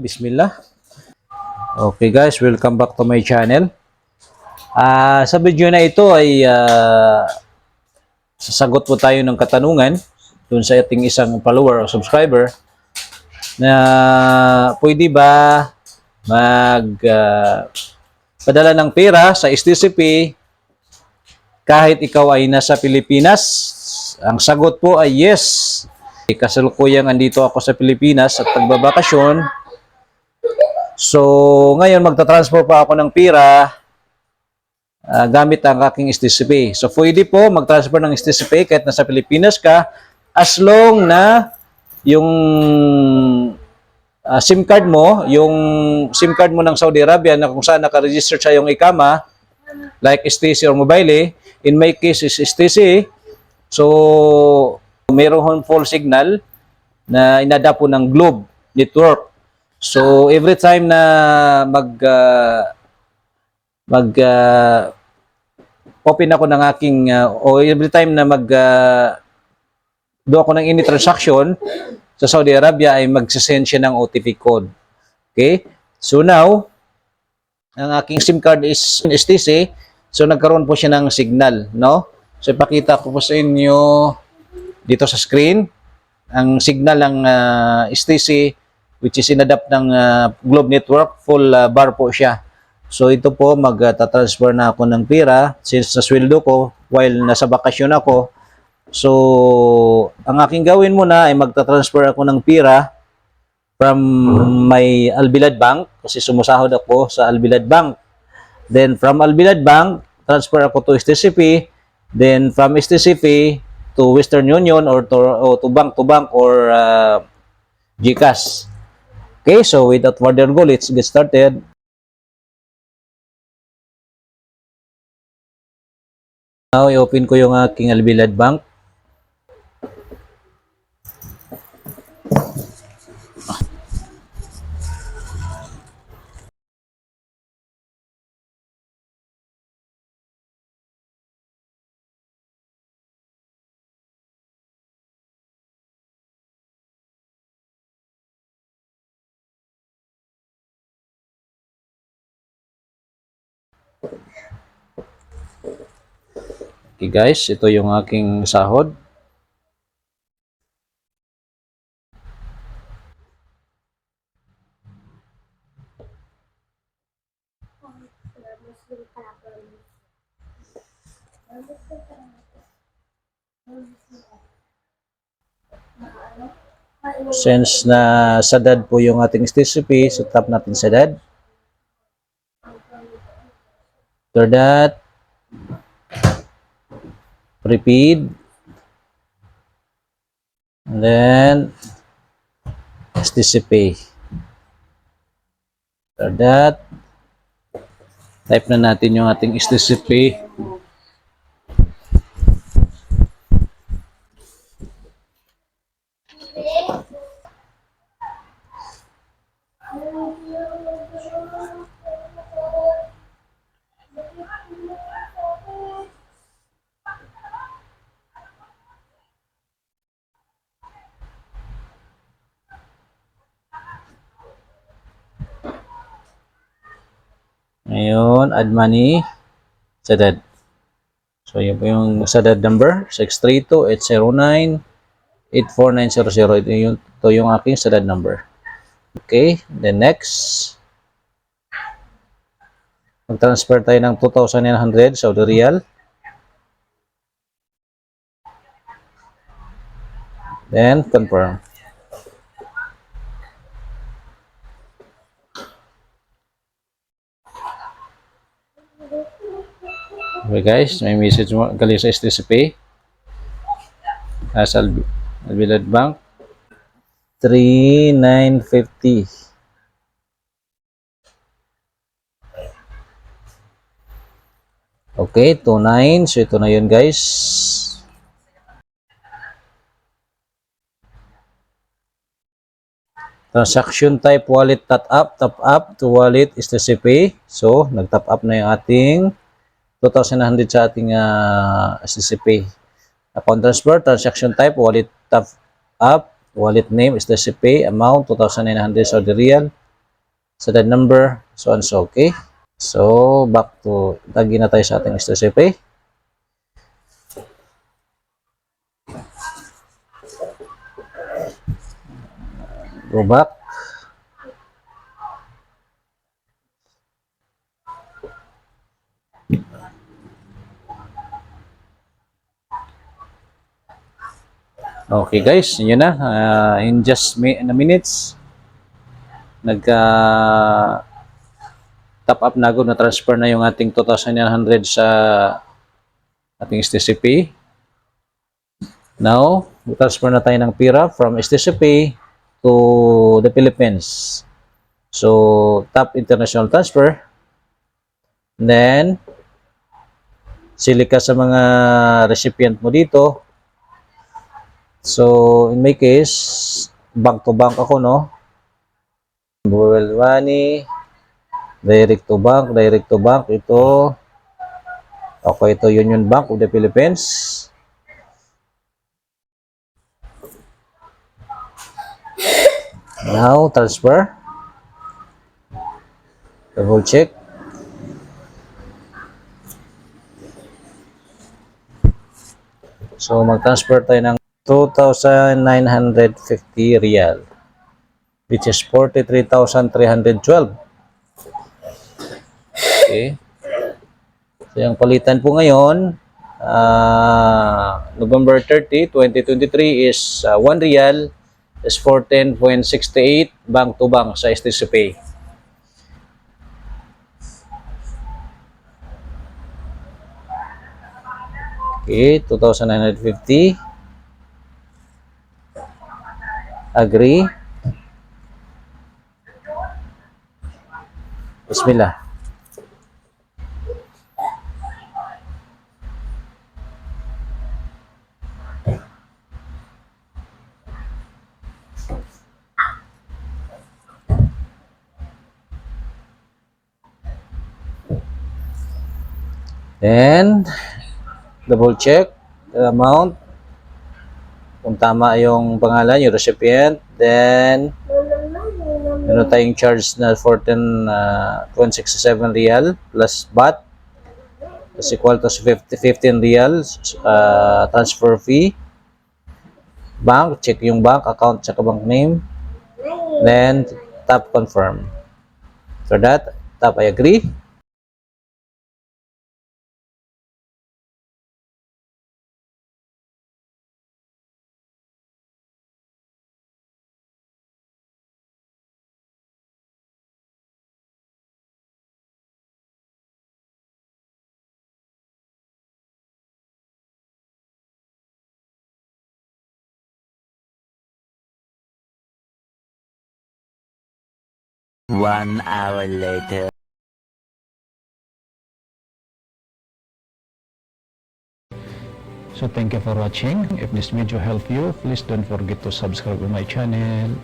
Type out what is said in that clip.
Bismillah. Okay guys, welcome back to my channel. Ah, sa video na ito ay ah, sasagot po tayo ng katanungan dun sa ating isang follower o subscriber na pwede ba mag ah, padala ng pera sa STCP kahit ikaw ay nasa Pilipinas? Ang sagot po ay yes. Kasalukuyang andito ako sa Pilipinas at nagbabakasyon. So, ngayon magta-transfer pa ako ng pera ah, gamit ang aking STCP. So, pwede po mag-transfer ng STCP kahit nasa Pilipinas ka as long na yung ah, SIM card mo, yung SIM card mo ng Saudi Arabia na kung saan naka-register sa yung ikama, like STC or mobile, in my case is STC, so mayroon full signal na inada po ng Globe network. So every time na mag ah, mag ah, open ako ng aking ah, o every time na mag ah, do ako ng any transaction sa Saudi Arabia ay magsisend siya ng OTP code. Okay? So now, ang aking SIM card is STC, so nagkaroon po siya ng signal, no? So ipakita ko po sa inyo dito sa screen ang signal ng ah, STC which is inadapt ng ah, Globe Network, full ah, bar po siya. So ito po magta-transfer na ako ng pera since sa sweldo ko while nasa bakasyon ako. So ang aking gawin muna ay magta-transfer ako ng pera from my Albilad Bank kasi sumusahod ako sa Albilad Bank. Then from Albilad Bank, transfer ako to STCP. Then from STCP to Western Union or to, o to bank to bank or uh, GCash. Okay, so without further ado, let's get started. Now, i-open ko yung aking Albilad Bank. Okay guys, ito yung aking sahod. Since na sadad po yung ating STCP, so tap natin sadad. After that, prepaid and then STC Pay. After that, type na natin yung ating STC Ngayon, add money, sadad. So, yun po yung sadad number, 632-809-84900. Ito yung, ito yung aking sadad number. Okay, then next. Mag-transfer tayo ng 2,900 Saudi Riyal. Then, confirm. Okay guys, may message mo galing sa STCP. As Albi, Albilad Bank. 3950. Okay, 29. So ito na yun guys. Transaction type wallet top up, top up to wallet STCP. So, nag-top up na yung ating 2,900 sa ating uh, STCP. Account transfer, transaction type, wallet top up, wallet name, STCP, amount 2,900 Saudi Riyal. So number, so and so, okay? So, back to, lagi na tayo sa ating STCP. Go back. Okay guys, yun na. Ah, in just mi- in a minutes, nagka top up na agad na transfer na yung ating 2,900 sa ating STCP. Now, transfer na tayo ng pira from STCP to the Philippines. So, tap international transfer. Then, sili ka sa mga recipient mo dito. So, in my case, bank to bank ako, no? Buwel money, direct to bank, direct to bank, ito. Ako, ito Union Bank of the Philippines. Now, transfer. Double check. So, mag-transfer tayo ng 2,950 real which is 43,312. Okay. So, yung palitan po ngayon, ah, November 30, 2023 is ah, 1 real is 14.68 bank to bank sa STC Pay. Okay, 2,950. Agree. Bismillah. Then, double check the amount. Kung tama yung pangalan, yung recipient. Then, meron tayong charge na 14.67 real plus VAT is equal to 50, 15 real uh, transfer fee. Bank, check yung bank account, tsaka bank name. Then, tap confirm. For that, tap I agree. One hour later. So thank you for watching. If this video helped you, please don't forget to subscribe to my channel